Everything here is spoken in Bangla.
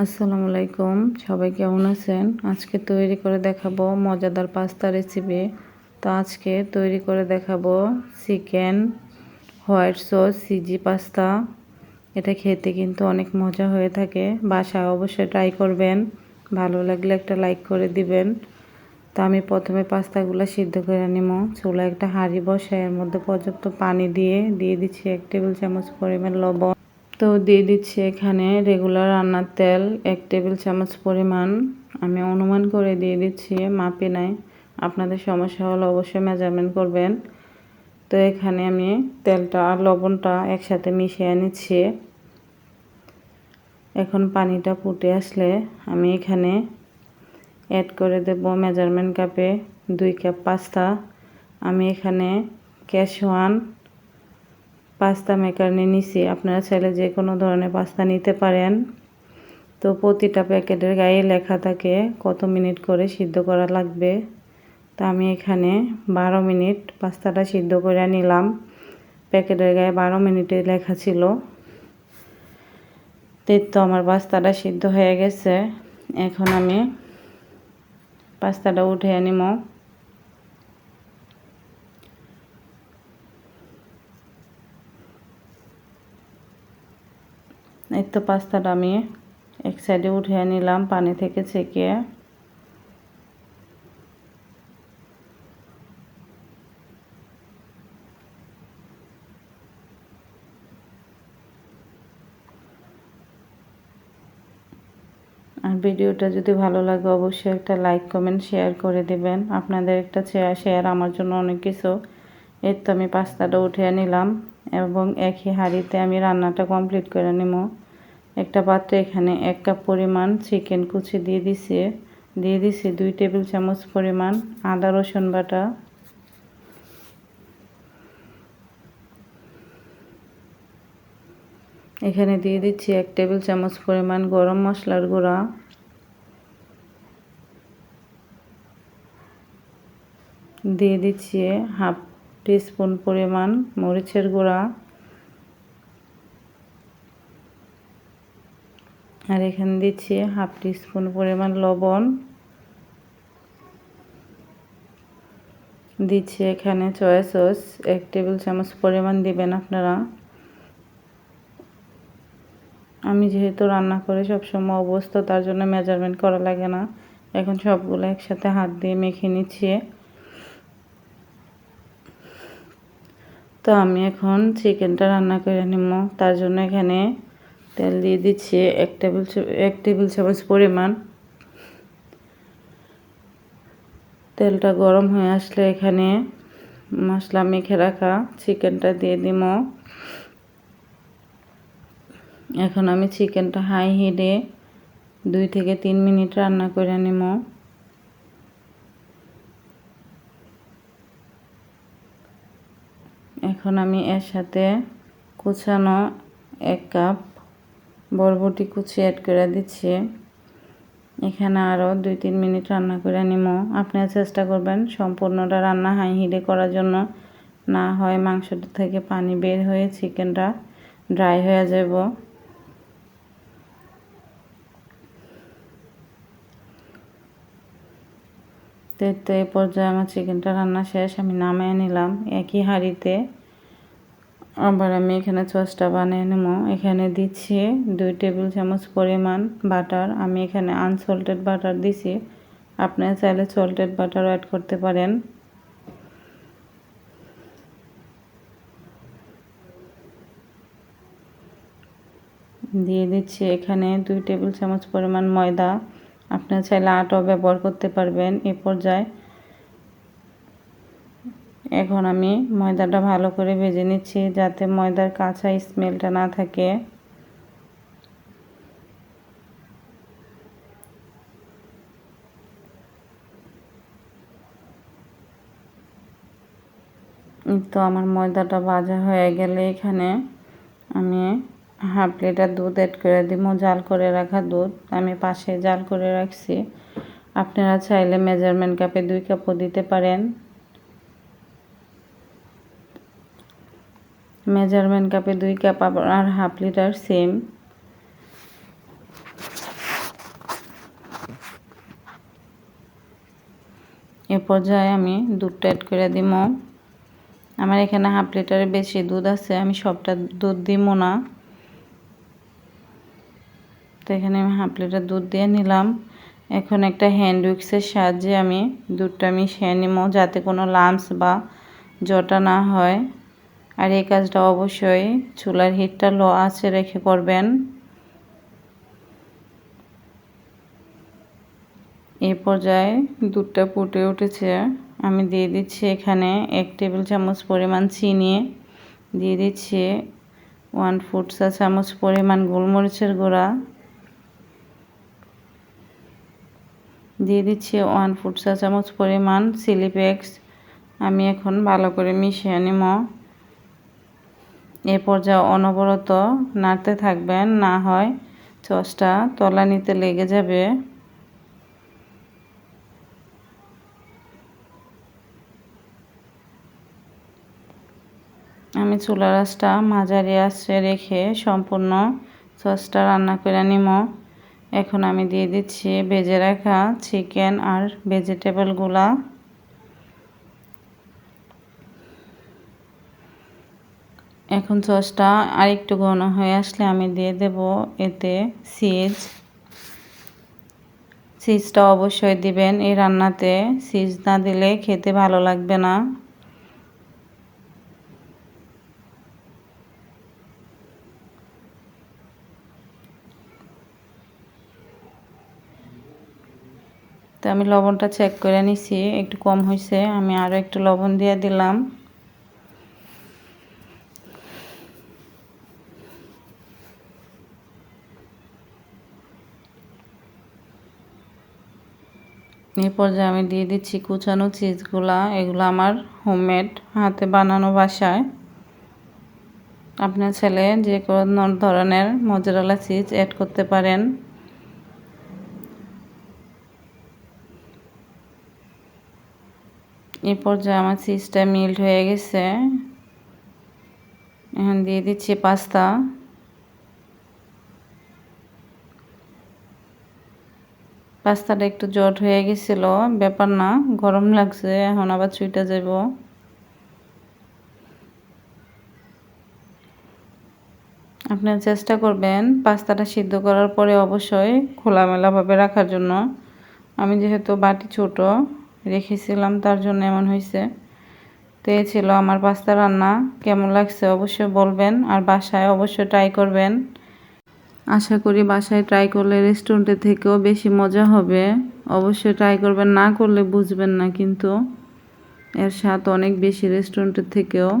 আসসালামু আলাইকুম। সবাই কেমন আছেন? আজকে তৈরি করে দেখাবো মজাদার পাস্তা রেসিপি তো আজকে তৈরি করে দেখাবো chicken white sauce cheesy pasta. এটা খেতে কিন্তু অনেক মজা হয়ে থাকে। বাসায় অবশ্যই ট্রাই করবেন। ভালো লাগলে একটা লাইক করে দিবেন। তো আমি প্রথমে পাস্তাগুলো সিদ্ধ করে নিব। চুলা একটা হাঁড়ি বসে এর মধ্যে পর্যাপ্ত পানি দিয়ে দিয়ে দিচ্ছি এক টেবিল চামচ পরিমাণ লবণ। তো দিয়ে দিচ্ছি এখানে রেগুলার রান্নার তেল, এক টেবিল চামচ পরিমাণ। আমি অনুমান করে দিয়ে দিচ্ছি মাপি নাই। আপনাদের সমস্যা হলে অবশ্যই মেজারমেন্ট করবেন। তো এখানে আমি তেলটা আর লবণটা একসাথে মিশিয়ে নিচ্ছি। এখন পানিটা ফুটে আসলে আমি এখানে অ্যাড করে দেব মেজারমেন্ট কাপে দুই কাপ পাস্তা আমি এখানে ক্যাশ ওয়ান পাস্তা মেকার নিয়ে নিছি। আপনারা চাইলে যে কোনো ধরনের পাস্তা নিতে পারেন। তো প্রতিটা প্যাকেটের গায়ে লেখা থাকে কত মিনিট করে সিদ্ধ করা লাগবে। তা আমি এখানে বারো মিনিট পাস্তাটা সিদ্ধ করে নিলাম। প্যাকেটের গায়ে বারো মিনিটে লেখা ছিল। তো আমার পাস্তাটা সিদ্ধ হয়ে গেছে। এখন আমি পাস্তাটা উঠে নিব এই তো পাস্তাটা আমি এক সাইডে উঠিয়ে নিলাম, পানি থেকে ছেঁকে। আর ভিডিওটা যদি ভালো লাগে, অবশ্যই একটা লাইক কমেন্ট শেয়ার করে দিবেন। আপনাদের একটা শেয়ার আমার জন্য অনেক কিছু। এর তো আমি পাস্তাটা উঠিয়ে নিলাম এবং একই হাঁড়িতে আমি রান্নাটা কমপ্লিট করে নিব। একটা পাত্রে এখানে এক কাপ পরিমাণ চিকেন কুচি দিয়ে দিছি। দিয়ে দিছি দুই টেবিল চামচ পরিমাণ আদা রসুন বাটা। এখানে দিয়ে দিচ্ছি এক টেবিল চামচ পরিমাণ গরম মশলার গুঁড়া। দিয়ে দিচ্ছি হাফ টিস্পুন পরিমাণ মরিচের গুঁড়া। আর এখানে দিচ্ছি হাফ টিস্পুন পরিমাণ লবণ। দিচ্ছি এখানে চয়া সস এক টেবিল চামচ পরিমাণ দিবেন আপনারা। আমি যেহেতু রান্না করে সবসময় অবস্থা তার জন্য মেজারমেন্ট করা লাগে না। এখন সবগুলো একসাথে হাত দিয়ে মেখে নিচ্ছি। তো আমি এখন চিকেনটা রান্না করে নিব। তার জন্য এখানে তেল দিয়ে দিচ্ছি, এক টেবিল এক টেবিল চামচ পরিমাণ। তেলটা গরম হয়ে আসলে এখানে মশলা মেখে রাখা, চিকেনটা দিয়ে দিব। এখন আমি চিকেনটা হাই হিটে দুই থেকে তিন মিনিট রান্না করে নিব। এখন আমি এর সাথে কুচানো এক কাপ বরবটি কুচি অ্যাড করে দিচ্ছি। এখানে আরও দুই তিন মিনিট রান্না করে নিব আপনারা চেষ্টা করবেন সম্পূর্ণটা রান্না হাই হিটে করার জন্য। না হয় মাংসটা থেকে পানি বের হয়ে চিকেনটা ড্রাই হয়ে যাব। তো এই পর্যায়ে আমার চিকেনটা রান্না শেষ। আমি নামিয়ে নিলাম। একই হাঁড়িতে আবার আমি এখানে সসটা বানিয়ে নেব। এখানে দিচ্ছি দুই টেবিল চামচ পরিমাণ বাটার। আমি এখানে আনসল্টেড বাটার দিছি। আপনারা চাইলে সল্টেড বাটারও অ্যাড করতে পারেন। দিয়ে দিচ্ছি এখানে দুই টেবিল চামচ পরিমাণ ময়দা। আপনারা চাইলে আটাও ব্যবহার করতে পারবেন। এ পর্যায়ে এখন আমি ময়দাটা ভালো করে ভেজে নিচ্ছি যাতে ময়দার কাঁচা স্মেলটা না থাকে। তো আমার ময়দাটা ভাজা হয়ে গেলে এখানে আমি হাফ লিটার দুধ অ্যাড করে দিব, জাল করে রাখা দুধ আমি পাশে জাল করে রাখছি। আপনারা চাইলে মেজারমেন্ট কাপে দুই কাপও দিতে পারেন। মেজারমেন্ট কাপে দুই কাপ আর হাফ লিটার, সেম। এ পর্যায়ে আমি দুধটা অ্যাড করে দিব আমার এখানে হাফ লিটারের বেশি দুধ আছে, আমি সবটা দুধ দিব না। তো এখানে আমি হাফ লিটার দুধ দিয়ে নিলাম। এখন একটা হ্যান্ড উইক্সের সাহায্যে আমি দুধটা মিশিয়ে নিব যাতে কোনো লাম্পস বা জটা না হয়। আর এই কাজটা অবশ্যই চুলার হিটটা লো আছে রেখে করবেন। এই পর্যায়ে দুধটা ফুটে উঠেছে। আমি দিয়ে দিচ্ছি এখানে এক টেবিল চামচ পরিমাণ চিনি। দিয়ে দিচ্ছি ওয়ান ফুট চা চামচ পরিমাণ গোলমরিচের গুঁড়া। দিয়ে দিচ্ছি ওয়ান ফুট চা চামচ পরিমাণ চিলি ফ্লেক্স আমি এখন ভালো করে মিশিয়ে নিব। এ পর্যায়ে অনবরত নাড়তে থাকবেন, না হয় চসটা তলা নিতে লেগে যাবে। আমি চুলার আঁচটা মাঝারি আঁচে রেখে সম্পূর্ণ সসটা রান্না করে নিব। এখন আমি দিয়ে দিচ্ছি ভেজে রাখা চিকেন আর ভেজিটেবলগুলা। এখন সসটা আরেকটু ঘন হয়ে আসলে আমি দিয়ে দেব এতে সিজ। সিজটা অবশ্যই দিবেন। এই রান্নাতে সিজ না দিলে খেতে ভালো লাগবে না। তো আমি লবণটা চেক করে নিছি, একটু কম হয়েছে আমি আরও একটু লবণ দিয়ে দিলাম। এই পর্যায়ে আমি দিয়ে দিচ্ছি কুচানো চিজগুলা। এগুলো আমার হোমমেড হাতে বানানো বাসায়। আপনার ছেলে যে কোনো ধরনের মজারালা চিজ অ্যাড করতে পারেন। এই পর্যায়ে আমার চিজটা মিল্ট হয়ে গেছে। এখন দিয়ে দিচ্ছি পাস্তা। পাস্তাটা একটু জট হয়ে গেছিল, ব্যাপার না, গরম লাগছে, এখন আবার চুইটা যাব। আপনার চেষ্টা করবেন পাস্তাটা সিদ্ধ করার পরে অবশ্যই খোলামেলাভাবে রাখার জন্য। আমি যেহেতু বাটি ছোট, রেখেছিলাম, তার জন্য এমন হয়েছে। তো ছিল আমার পাস্তা রান্না, কেমন লাগছে অবশ্যই বলবেন, আর বাসায় অবশ্যই ট্রাই করবেন। আশা করি বাসায় ট্রাই করলে রেস্টুরেন্টের থেকেও বেশি মজা হবে। অবশ্যই ট্রাই করবেন, না করলে বুঝবেন না কিন্তু। এর স্বাদ অনেক বেশি রেস্টুরেন্টের থেকেও।